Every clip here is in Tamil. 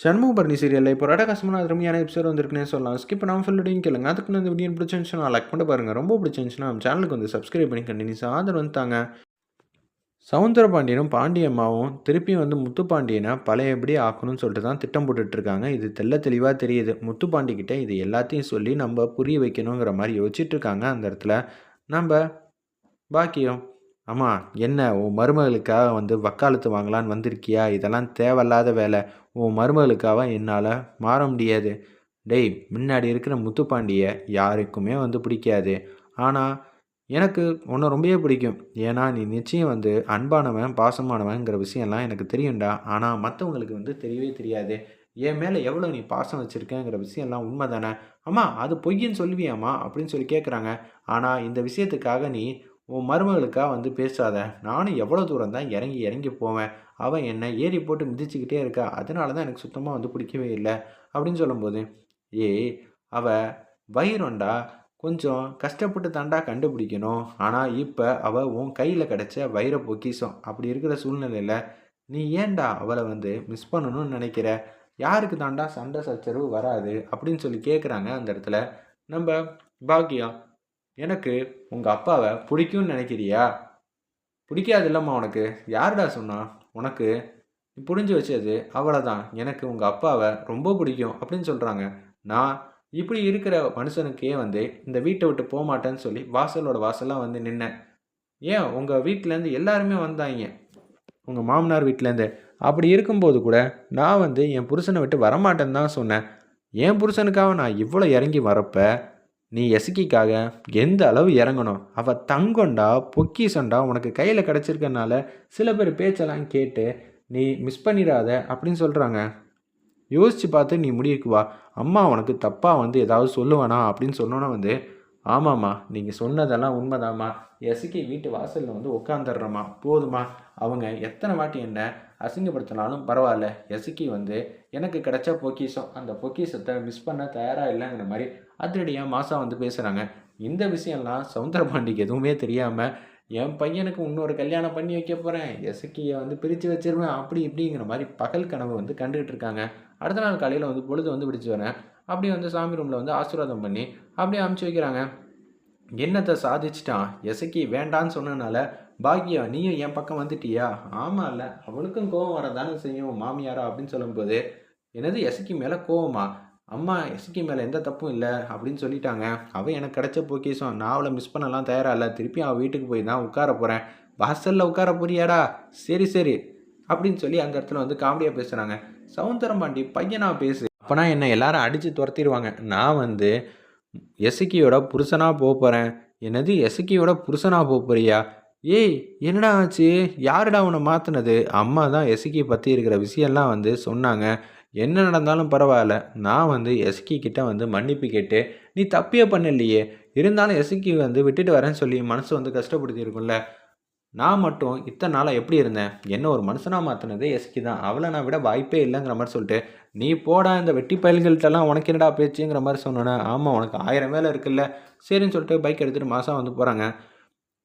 சண்முகபரணி சீரியலில் இப்போ ரடகாசமான அருமையான எபிசோட் வந்திருக்குன்னே சொல்லலாம். ஸ்கிப் பண்ணாமல் ஃபுல்லுடையும் கேளுங்க. அதுக்கு இந்த வீடியோ பிடிச்சிருந்துச்சுன்னா லைக் பண்ண பாருங்கள் ரொம்ப பிடிச்சிருந்துச்சுன்னா நம்ம சேனலுக்கு வந்து சப்ஸ்கிரைப் பண்ணி கண்டினியூஸ் ஆதரவு வந்துட்டாங்க சவுந்தர பாண்டியனும் பாண்டியம்மாவும் திருப்பியும் வந்து முத்துப்பாண்டியனை எப்படி ஆக்கணும்னு சொல்லிட்டு தான் திட்டம் போட்டுட்ருக்காங்க இது தெல்ல தெளிவாக தெரியுது. முத்துப்பாண்டிக்கிட்ட இது எல்லாத்தையும் சொல்லி நம்ம புரிய வைக்கணுங்கிற மாதிரி யோசிச்சுட்ருக்காங்க அந்த இடத்துல. நம்ம பாக்கியம். அம்மா என்ன உன் மருமகளுக்காக வந்து வக்காலத்து வாங்கலான்னு வந்திருக்கியா? இதெல்லாம் தேவையில்லாத வேலை. உன் மருமகளுக்காக என்னால் மாற முடியாது. டேய் முன்னாடி இருக்கிற முத்துப்பாண்டியை யாருக்குமே வந்து பிடிக்காது. ஆனால் எனக்கு உன்னை ரொம்பவே பிடிக்கும். ஏன்னா நீ நிச்சயம் வந்து அன்பானவன் பாசமானவன்கிற விஷயம்லாம் எனக்கு தெரியும்டா. ஆனால் மற்றவங்களுக்கு வந்து தெரியவே தெரியாது. என் மேலே எவ்வளோ நீ பாசம் வச்சுருக்கேங்கிற விஷயம்லாம் உண்மை தானே அம்மா அது பொய்யின்னு சொல்லுவியாம்மா? அப்படின்னு சொல்லி கேட்குறாங்க ஆனால் இந்த விஷயத்துக்காக நீ உன் மருமகளுக்காக வந்து பேசாத. நானும் எவ்வளோ தூரம் தான் இறங்கி இறங்கி போவேன். அவன் என்னை ஏறி போட்டு மிதிச்சுக்கிட்டே இருக்கா. அதனால தான் எனக்கு சுத்தமாக வந்து பிடிக்கவே இல்லை. அப்படின்னு சொல்லும்போது ஏய் அவள் வைரண்டா கொஞ்சம் கஷ்டப்பட்டு தாண்டா கண்டுபிடிக்கணும். ஆனால் இப்போ அவள் உன் கையில் கிடச்ச வைர பொக்கிசம் அப்படி இருக்கிற சூழ்நிலையில் நீ ஏண்டா அவளை வந்து மிஸ் பண்ணணும்னு நினைக்கிற? யாருக்கு தாண்டா சண்டை சச்சரவு வராது? அப்படின்னு சொல்லி கேட்குறாங்க அந்த இடத்துல நம்ம பாக்கியம் எனக்கு உங்கள் அப்பாவை பிடிக்கும்னு நினைக்கிறியா? பிடிக்காது இல்லைம்மா உனக்கு. யாருடா சொன்னா? உனக்கு. புரிஞ்சு வச்சது அவ்வளோதான் எனக்கு உங்கள் அப்பாவை ரொம்ப பிடிக்கும் அப்படின்னு சொல்கிறாங்க நான் இப்படி இருக்கிற மனுஷனுக்கே வந்து இந்த வீட்டை விட்டு போக மாட்டேன்னு சொல்லி வாசலோட வாசலாக வந்து நின்னேன். ஏன்? உங்கள் வீட்டிலேருந்து எல்லாருமே வந்தாங்க. உங்கள் மாமனார் வீட்டிலேருந்து அப்படி இருக்கும்போது கூட நான் வந்து என் புருஷனை விட்டு வரமாட்டேன்னு தான் சொன்னேன். என் புருஷனுக்காக நான் இவ்வளோ இறங்கி வரப்போ நீ எசுக்கிக்காக எந்த அளவு இறங்கணும்? அவள் தங்கொண்டா பொக்கிசொண்டா உனக்கு கையில் கிடச்சிருக்கனால சில பேர் பேச்செல்லாம் கேட்டு நீ மிஸ் பண்ணிடாத அப்படின்னு சொல்கிறாங்க யோசித்து பார்த்து நீ முடிவுக்கு வா. அம்மா உனக்கு தப்பாக வந்து ஏதாவது சொல்லுவானா அப்படின்னு சொன்னோன்னா வந்து ஆமாம்மா நீங்கள் சொன்னதெல்லாம் உண்மைதாம்மா. எசுக்கி வீட்டு வாசலில் வந்து உட்காந்துடுறோம்மா போதுமா அவங்க எத்தனை வாட்டி என்ன அசிங்கப்படுத்தினாலும் பரவாயில்ல. எசுக்கி வந்து எனக்கு கிடைச்ச பொக்கிஷம். அந்த பொக்கிஷத்தை மிஸ் பண்ண தயாராக இல்லைங்கிற மாதிரி அதிரடியாக மாசா வந்து பேசுகிறாங்க இந்த விஷயம்லாம் சவுந்தரபாண்டிக்கு எதுவுமே தெரியாமல் என் பையனுக்கு இன்னொரு கல்யாணம் பண்ணி வைக்க போகிறேன் எசுக்கியை வந்து பிரித்து வச்சிருவேன். அப்படி இப்படிங்கிற மாதிரி பகல் கனவு வந்து கண்டுகிட்டு இருக்காங்க. அடுத்த நாள் காலையில் வந்து பொழுது வந்து பிடிச்சி வரேன் அப்படியே வந்து சாமி ரூமில் வந்து ஆசீர்வாதம் பண்ணி அப்படியே அமுச்சு வைக்கிறாங்க. என்னத்தை சாதிச்சிட்டான்? எசக்கி வேண்டான்னு சொன்னனால பாக்கியா நீயும் என் பக்கம் வந்துட்டியா? ஆமாம் இல்லை அவளுக்கும் கோவம் வரதானே செய்யும் மாமியாரா அப்படின்னு சொல்லும்போது எனது எசக்கி மேலே கோவமா? அம்மா எசக்கி மேலே எந்த தப்பும் இல்லை அப்படின்னு சொல்லிட்டாங்க. அவள் எனக்கு கிடைச்ச பொக்கிஷம் நான் அவளை மிஸ் பண்ணலாம் தயாராக இல்லை திருப்பி அவள் வீட்டுக்கு போய் தான் உட்கார போகிறேன் வாசலில் உட்கார போறியாடா? சரி சரி அப்படின்னு சொல்லி அந்த இடத்துல வந்து காமெடியாக பேசுகிறாங்க சவுந்தரம் பாண்டி பையனாக பேசு அப்போனா என்னை எல்லாரும் அடித்து துரத்திடுவாங்க. நான் வந்து எசுக்கியோட புருஷனாக போக போகிறேன் என்னது எசுக்கியோட புருஷனாக போக போறியா? ஏய் என்னடா ஆச்சு? யாருடா உன்னை மாற்றினது அம்மா தான் எசுக்கியை பற்றி இருக்கிற விஷயம்லாம் வந்து சொன்னாங்க. என்ன நடந்தாலும் பரவாயில்ல. நான் வந்து எசுக்கி கிட்ட வந்து மன்னிப்பு கேட்டு நீ தப்பியே பண்ணலையே. இருந்தாலும் எசுக்கி வந்து விட்டுட்டு வரேன்னு சொல்லி மனசு வந்து கஷ்டப்படுத்தியிருக்கும்ல. நான் மட்டும் இத்தனை நாளாக எப்படி இருந்தேன்? என்ன ஒரு மனுஷனாக மாற்றினதே எஸ்கி தான் அவளை நான் விட வாய்ப்பே இல்லைங்கிற மாதிரி சொல்லிட்டு நீ போடா இந்த வெட்டி பயல்கள்கிட்டலாம் உனக்கு என்னடா பேச்சுங்கிற மாதிரி சொன்னோன்னே ஆமாம் உனக்கு ஆயிரம் வேலை இருக்குல்ல சரின்னு சொல்லிட்டு பைக் எடுத்துகிட்டு மாதம் வந்து போகிறாங்க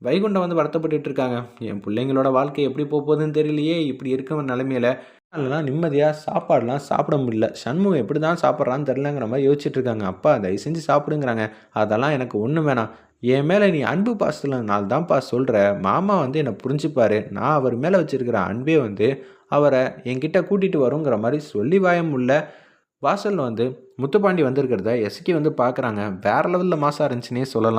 வைகுண்டம் வந்து வருத்தப்பட்டு இருக்காங்க. என் பிள்ளைங்களோட வாழ்க்கை எப்படி போகுதுன்னு தெரியலையே இப்படி இருக்க நிலைமையில அதெல்லாம் நிம்மதியாக சாப்பாடெலாம் சாப்பிட முடியல. சண்முகம் எப்படி தான் சாப்பிட்றான்னு தெரிலங்கிற மாதிரி யோசிச்சுட்டு இருக்காங்க. அப்பா தயவு செஞ்சு சாப்பிடுங்கிறாங்க. அதெல்லாம் எனக்கு ஒன்றும் வேணாம். என் மேலே நீ அன்பு பாசத்துலனால தான்ப்பா சொல்கிற மாமா வந்து என்னை புரிஞ்சுப்பார். நான் அவர் மேலே வச்சுருக்கிற அன்பே வந்து அவரை என்கிட்ட கூட்டிகிட்டு வருங்கிற மாதிரி சொல்லி வாயம் உள்ள வாசலில் வந்து முத்துப்பாண்டி வந்திருக்கிறத எஸ்கே வந்து பார்க்குறாங்க வேறு லெவலில் மாசாக இருந்துச்சுன்னே சொல்லலாம்.